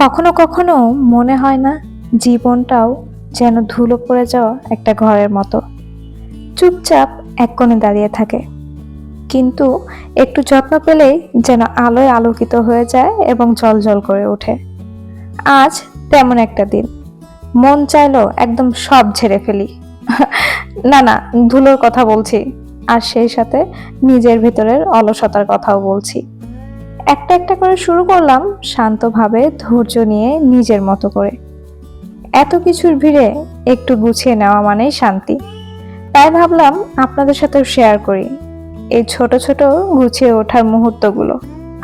কখনো কখনো মনে হয় না জীবনটাও যেন ধুলো পড়ে যাওয়া একটা ঘরের মতো। চুপচাপ এক কোণে দাঁড়িয়ে থাকে। কিন্তু একটু যত্ন পেলেই যেন আলোয় আলোকিত হয়ে যায় এবং জল জল করে ওঠে। আজ তেমন একটা দিন। মন চাইলো একদম সব ঝেড়ে ফেলি। না না, ধুলোর কথা বলছি। আর সেই সাথে নিজের ভিতরের অলসতার কথাও বলছি। একটা একটা করে শুরু করলাম শান্তভাবে ধৈর্য নিয়ে নিজের মতো করে। এত কিছুর ভিড়ে একটু গুছিয়ে নেওয়া মানেই শান্তি। তাই ভাবলাম আপনাদের সাথেও শেয়ার করি এই ছোট ছোট গুছিয়ে ওঠার মুহূর্তগুলো।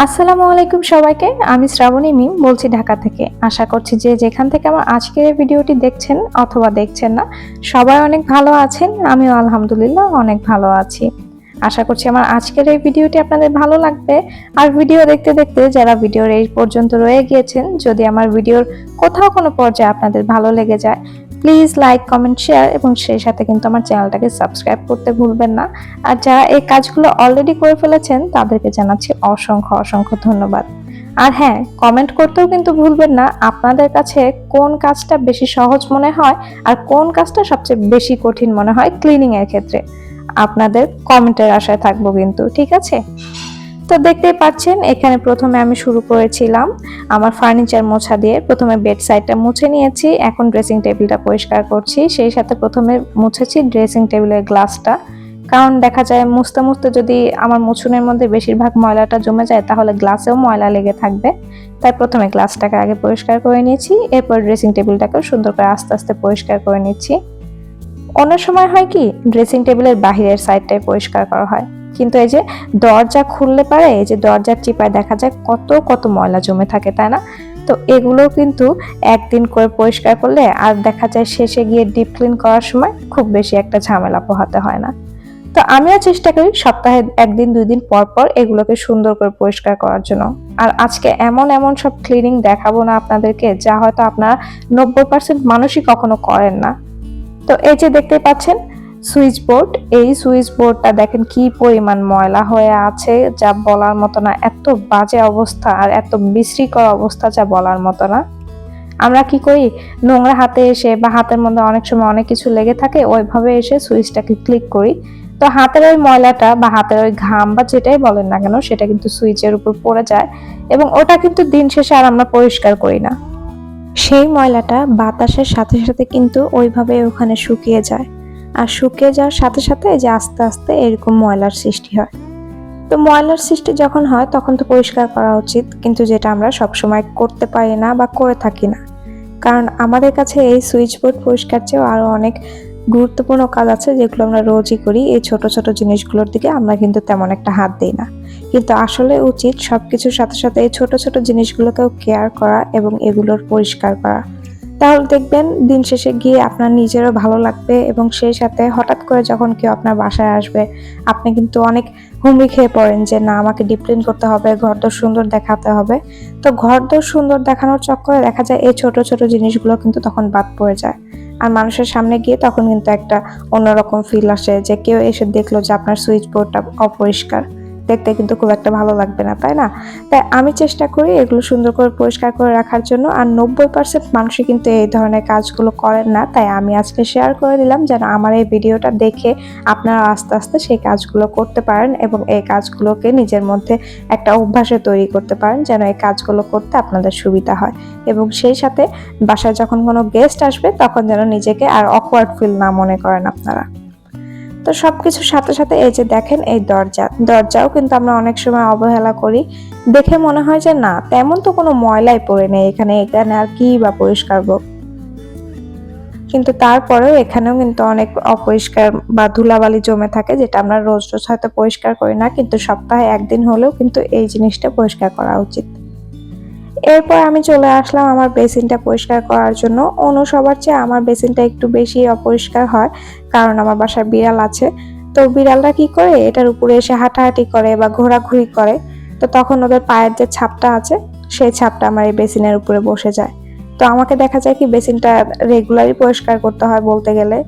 আসসালামু আলাইকুম সবাইকে, আমি শ্রাবণী মিম বলছি ঢাকা থেকে। আশা করছি যে যেখান থেকে আমার আজকের এই ভিডিওটি দেখছেন অথবা দেখছেন না, সবাই অনেক ভালো আছেন, আমিও আলহামদুলিল্লাহ অনেক ভালো আছি। আশা করছি আমার আজকের এই ভিডিওটি আপনাদের ভালো লাগবে। আর ভিডিও দেখতে দেখতে যারা ভিডিওর এই পর্যন্ত রয়ে গিয়েছেন, যদি আমার ভিডিওর কোথাও কোনো পর্যায়ে আপনাদের ভালো লেগে যায় প্লিজ লাইক কমেন্ট শেয়ার এবং সেই সাথে কিন্তু আমার চ্যানেলটাকে সাবস্ক্রাইব করতে ভুলবেন না। আর যারা এই কাজগুলো অলরেডি করে ফেলেছেন, তাদেরকে জানাচ্ছি অসংখ্য অসংখ্য ধন্যবাদ। আর হ্যাঁ কমেন্ট করতেও কিন্তু ভুলবেন না, আপনাদের কাছে কোন কাজটা বেশি সহজ মনে হয় আর কোন কাজটা সবচেয়ে বেশি কঠিন মনে হয় ক্লিনিংয়ের ক্ষেত্রে। আপনাদের কমেন্টের আশায় থাকব কিন্তু, ঠিক আছে? তো দেখতেই পাচ্ছেন, এখানে প্রথমে আমি শুরু করেছিলাম আমার ফার্নিচার মোছা দিয়ে। প্রথমে বেড সাইডটা মুছে নিয়েছি, এখন ড্রেসিং টেবিলটা পরিষ্কার করছি। সেই সাথে প্রথমে মুছেছি ড্রেসিং টেবিলের গ্লাসটা কারণ দেখা যায়, মুছতে মুছতে যদি আমার মুছুনের মধ্যে বেশিরভাগ ময়লাটা জমে যায়, তাহলে গ্লাসেও ময়লা লেগে থাকবে। তাই প্রথমে গ্লাসটাকে আগে পরিষ্কার করে নিয়েছি, এরপর ড্রেসিং টেবিলটাকেও সুন্দর করে আস্তে আস্তে পরিষ্কার করে নিচ্ছি। অন্য সময় হয় কি ড্রেসিং টেবিলের বাহিরের সাইডটাই পরিষ্কার করা হয়। কিন্তু এই যে দরজা খুললে পারে, এই যে দরজার চিপায় দেখা যায় কত কত ময়লা জমে থাকে, তাই না? তো এগুলো কিন্তু একদিন করে পরিষ্কার করলে আর দেখা যায় শেষে গিয়ে ডিপ ক্লিন করার সময় খুব বেশি একটা ঝামেলা পোহাতে হয় না। তো আমিও চেষ্টা করি সপ্তাহে একদিন দুই দিন পর পর এগুলোকে সুন্দর করে পরিষ্কার করার জন্য। আর আজকে এমন এমন সব ক্লিনিং দেখাবো না আপনাদেরকে, যা হয়তো আপনারা নব্বই পার্সেন্ট মানুষই কখনো করেন না। তো এই যে দেখতে পাচ্ছেন সুইচ বোর্ড এই সুইচ বোর্ডটা দেখেন কি পরিমাণ ময়লা হয়ে আছে, যা বলার মতো না, এত বাজে অবস্থা আর এত বিশ্রীকর অবস্থা যা বলার মতো না। আমরা কি করি, নোংরা হাতে এসে বা হাতের মধ্যে অনেক সময় অনেক কিছু লেগে থাকে, ওইভাবে এসে সুইচটাকে ক্লিক করি। তো হাতের ওই ময়লাটা বা হাতের ওই ঘাম বা যেটাই বলেন না কেন, সেটা কিন্তু সুইচের উপর পড়ে যায় এবং ওটা কিন্তু দিন শেষে আর আমরা পরিষ্কার করি না। সেই ময়লাটা বাতাসের সাথে সাথে কিন্তু ওইভাবে ওখানে শুকিয়ে যায়। আর শুকিয়ে যাওয়ার সাথে সাথে যে আস্তে আস্তে এরকম ময়লার সৃষ্টি হয়। তো ময়লার সৃষ্টি যখন হয়, তখন তো পরিষ্কার করা উচিত। কিন্তু যেটা আমরা সবসময় করতে পারি না বা করে থাকি না। কারণ আমাদের কাছে এই সুইচ বোর্ড পরিষ্কার চেয়েও আরও অনেক গুরুত্বপূর্ণ কাজ আছে যেগুলো আমরা রোজই করি। এই ছোট ছোট জিনিসগুলোর দিকে আমরা কিন্তু তেমন একটা হাত দিই না। কিন্তু আসলে উচিত সবকিছুর সাথে সাথে এই ছোট ছোট জিনিসগুলোকেও কেয়ার করা এবং এগুলোর পরিষ্কার করা। তাহলে দেখবেন দিন শেষে গিয়ে আপনার নিজেরও ভালো লাগবে এবং সেই সাথে হঠাৎ করে যখন কেউ আপনার বাসায় আসবে, আপনি কিন্তু অনেক হুমড়ি খেয়ে পড়েন যে, না, আমাকে ডিপ্লিন করতে হবে, ঘরদোর সুন্দর দেখাতে হবে। তো ঘরদোর সুন্দর দেখানোর চক্করে দেখা যায় এই ছোট ছোট জিনিসগুলো কিন্তু তখন বাদ পড়ে যায়। আর মানুষের সামনে গিয়ে তখন কিন্তু একটা অন্যরকম ফিল আসে যে কেউ এসে দেখল যে আপনার সুইচ বোর্ডটা অপরিষ্কার। দেখতে কিন্তু খুব একটা ভালো লাগবে না, তাই না? তাই আমি চেষ্টা করি এগুলো সুন্দর করে পরিষ্কার করে রাখার জন্য, আর নব্বই পার্সেন্ট মানুষই কিন্তু এই ধরনের কাজগুলো করেন না, তাই আমি আজকে শেয়ার করে দিলাম যেন আমার এই ভিডিওটা দেখে আপনারা আস্তে আস্তে সেই কাজগুলো করতে পারেন এবং এই কাজগুলোকে নিজের মধ্যে একটা অভ্যাসে তৈরি করতে পারেন যেন এই কাজগুলো করতে আপনাদের সুবিধা হয়। এবং সেই সাথে বাসায় যখন কোনো গেস্ট আসবে তখন যেন নিজেকে আর অকওয়ার্ড ফিল না মনে করেন আপনারা। তো সবকিছুর সাথে সাথে এই যে দেখেন এই দরজা, দরজাও কিন্তু আমরা অনেক সময় অবহেলা করি। দেখে মনে হয় যে না, তেমন তো কোনো ময়লাই পড়ে নেই এখানে এখানে আর কি বা পরিষ্কার কিন্তু তারপরেও এখানেও কিন্তু অনেক অপরিষ্কার বা ধুলাবালি জমে থাকে, যেটা আমরা রোজ রোজ হয়তো পরিষ্কার করি না, কিন্তু সপ্তাহে একদিন হলেও কিন্তু এই জিনিসটা পরিষ্কার করা উচিত। এরপর আমি চলে আসলাম আমার বেসিনটা পরিষ্কার করার জন্য। অন্য সবার চেয়ে আমার বেসিনটা একটু বেশি অপরিষ্কার হয়, কারণ আমার বাসায় বিড়াল আছে। তো বিড়ালরা কি করে, এটার উপরে এসে হাঁটাহাঁটি করে বা ঘোরাঘুরি করে। তো তখন ওদের পায়ের যে ছাপটা আছে, সেই ছাপটা আমার এই বেসিনের উপরে বসে যায়। তো আমাকে দেখা যায় কি বেসিনটা রেগুলারই পরিষ্কার করতে হয় বলতে গেলে।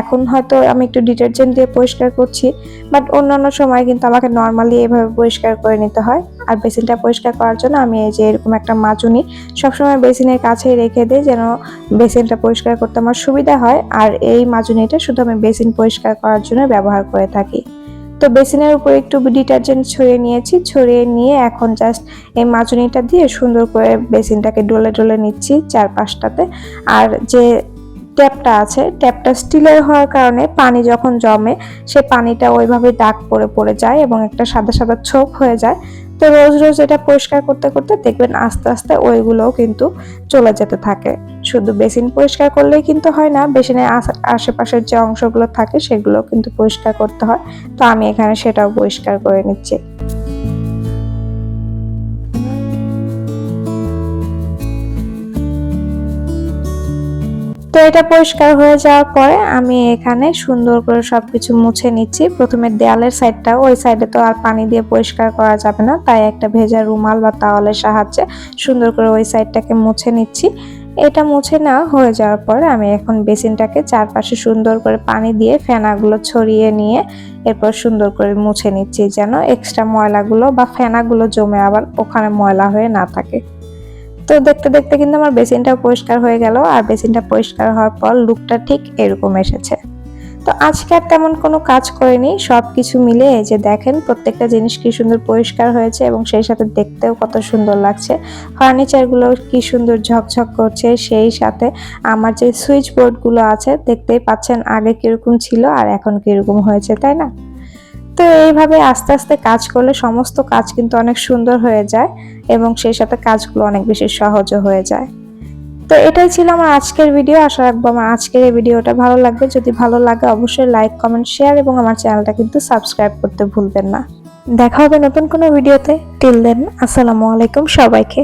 এখন হয়তো আমি একটু ডিটারজেন্ট দিয়ে পরিষ্কার করছি বাট অন্যান্য সময় কিন্তু আমাকে নর্মালি এভাবে পরিষ্কার করে নিতে হয়। আর বেসিনটা পরিষ্কার করার জন্য আমি এই যে এরকম একটা মাজুনি সবসময় বেসিনের কাছেই রেখে দিই যেন বেসিনটা পরিষ্কার করতে আমার সুবিধা হয়। আর এই মাজুনিটা শুধু আমি বেসিন পরিষ্কার করার জন্য ব্যবহার করে থাকি। তো বেসিনের উপর একটু ডিটারজেন্ট ছড়িয়ে নিয়েছি, ছড়িয়ে নিয়ে এখন জাস্ট এই মাজুনিটা দিয়ে সুন্দর করে বেসিনটাকে ডলে ডলে নিচ্ছি চারপাশটাতে। আর যে ট্যাপটা আছে, ট্যাপটা স্টিলের হওয়ার কারণে পানি যখন জমে, সে পানিটা ওইভাবে দাগ পড়ে পড়ে যায় এবং একটা সাদা সাদা ছোপ হয়ে যায়। তো রোজ রোজ এটা পরিষ্কার করতে করতে দেখবেন আস্তে আস্তে ওইগুলোও কিন্তু চলে যেতে থাকে। শুধু বেসিন পরিষ্কার করলেই কিন্তু হয় না, বেসিনের আশে- আশেপাশের যে অংশগুলো থাকে সেগুলো কিন্তু পরিষ্কার করতে হয়। তো আমি এখানে সেটাও পরিষ্কার করে নিচ্ছি। তো এটা পরিষ্কার হয়ে যাওয়ার পরে আমি এখানে সুন্দর করে সবকিছু মুছে নিচ্ছি। প্রথমে দেয়ালের সাইডটা ওই সাইডে তো আর পানি দিয়ে পরিষ্কার করা যাবে না, তাই একটা ভেজা রুমাল বা তাওয়ালের সাহায্যে সুন্দর করে ওই সাইডটাকে মুছে নিচ্ছি। এটা মুছে না হয়ে যাওয়ার পরে আমি এখন বেসিনটাকে চারপাশে সুন্দর করে পানি দিয়ে ফেনাগুলো ছড়িয়ে নিয়ে এরপর সুন্দর করে মুছে নিচ্ছি যেন এক্সট্রা ময়লাগুলো বা ফেনাগুলো জমে আবার ওখানে ময়লা হয়ে না থাকে। তো দেখতে দেখতে কিন্তু আমার বেসিনটা পরিষ্কার হয়ে গেল, আর বেসিনটা পরিষ্কার হওয়ার পর লুকটা ঠিক এরকম এসেছে। তো আজকে আর তেমন কোনো কাজ করিনি সব কিছু মিলে যে দেখেন প্রত্যেকটা জিনিস কি সুন্দর পরিষ্কার হয়েছে এবং সেই সাথে দেখতেও কত সুন্দর লাগছে। ফার্নিচারগুলো কি সুন্দর ঝকঝক করছে, সেই সাথে আমার যে সুইচ বোর্ডগুলো আছে দেখতেই পাচ্ছেন আগে কীরকম ছিল আর এখন কীরকম হয়েছে, তাই না? তো এইভাবে আস্তে আস্তে কাজ করলে সমস্ত কাজ কিন্তু অনেক সুন্দর হয়ে যায় এবং সেই সাথে কাজগুলো অনেক বেশি সহজও হয়ে যায়। তো এটাই ছিল আমার আজকের ভিডিও আশা রাখব আমার আজকের এই ভিডিওটা ভালো লাগবে। যদি ভালো লাগে অবশ্যই লাইক কমেন্ট শেয়ার এবং আমার চ্যানেলটা কিন্তু সাবস্ক্রাইব করতে ভুলবেন না। দেখা হবে নতুন কোনো ভিডিওতে টিল দেন আসসালামু আলাইকুম সবাইকে।